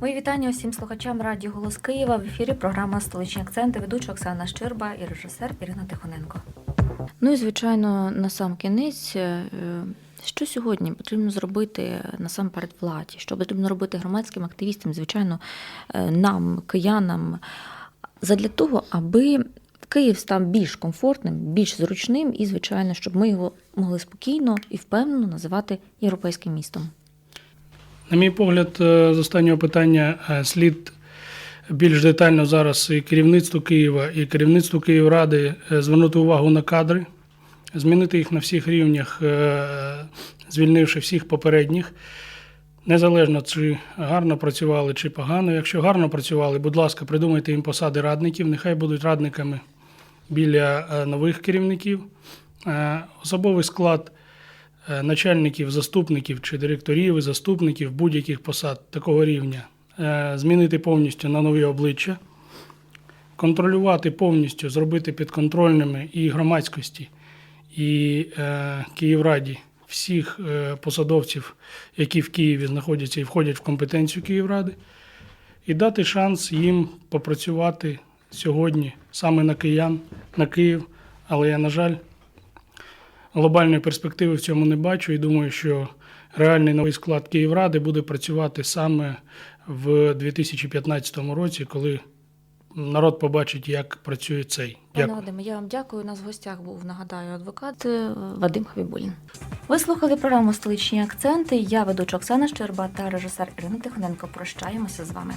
Мої вітання усім слухачам Радіо Голос Києва. В ефірі програма Столичні акценти, ведуча Оксана Щирба і режисер Ірина Тихоненко. Ну і звичайно, на сам кінець, е, що сьогодні потрібно зробити насамперед владі, що потрібно робити громадським активістам, звичайно, е, нам, киянам, задля того, аби Київ став більш комфортним, більш зручним і, звичайно, щоб ми його могли спокійно і впевнено називати європейським містом. На мій погляд, е, з останнього питання е, слід більш детально зараз і керівництву Києва, і керівництву Київради е, звернути увагу на кадри, змінити їх на всіх рівнях, звільнивши всіх попередніх. Незалежно, чи гарно працювали, чи погано. Якщо гарно працювали, будь ласка, придумайте їм посади радників, нехай будуть радниками біля нових керівників. Особовий склад начальників, заступників чи директорів і заступників будь-яких посад такого рівня е, змінити повністю на нові обличчя, контролювати повністю, зробити підконтрольними і громадськості, і е, Київраді всіх е, посадовців, які в Києві знаходяться і входять в компетенцію Київради, і дати шанс їм попрацювати сьогодні саме на киян, на Київ. Але я, на жаль, глобальної перспективи в цьому не бачу і думаю, що реальний новий склад Київради буде працювати саме в 2015 році, коли народ побачить, як працює цей. Пане Вадиме, я вам дякую. У нас в гостях був, нагадаю, адвокат е, Вадим Хабібулін. Ви слухали програму Столичні акценти. Я ведуча Оксана Щерба та режисер Ірина Тихоненко. Прощаємося з вами.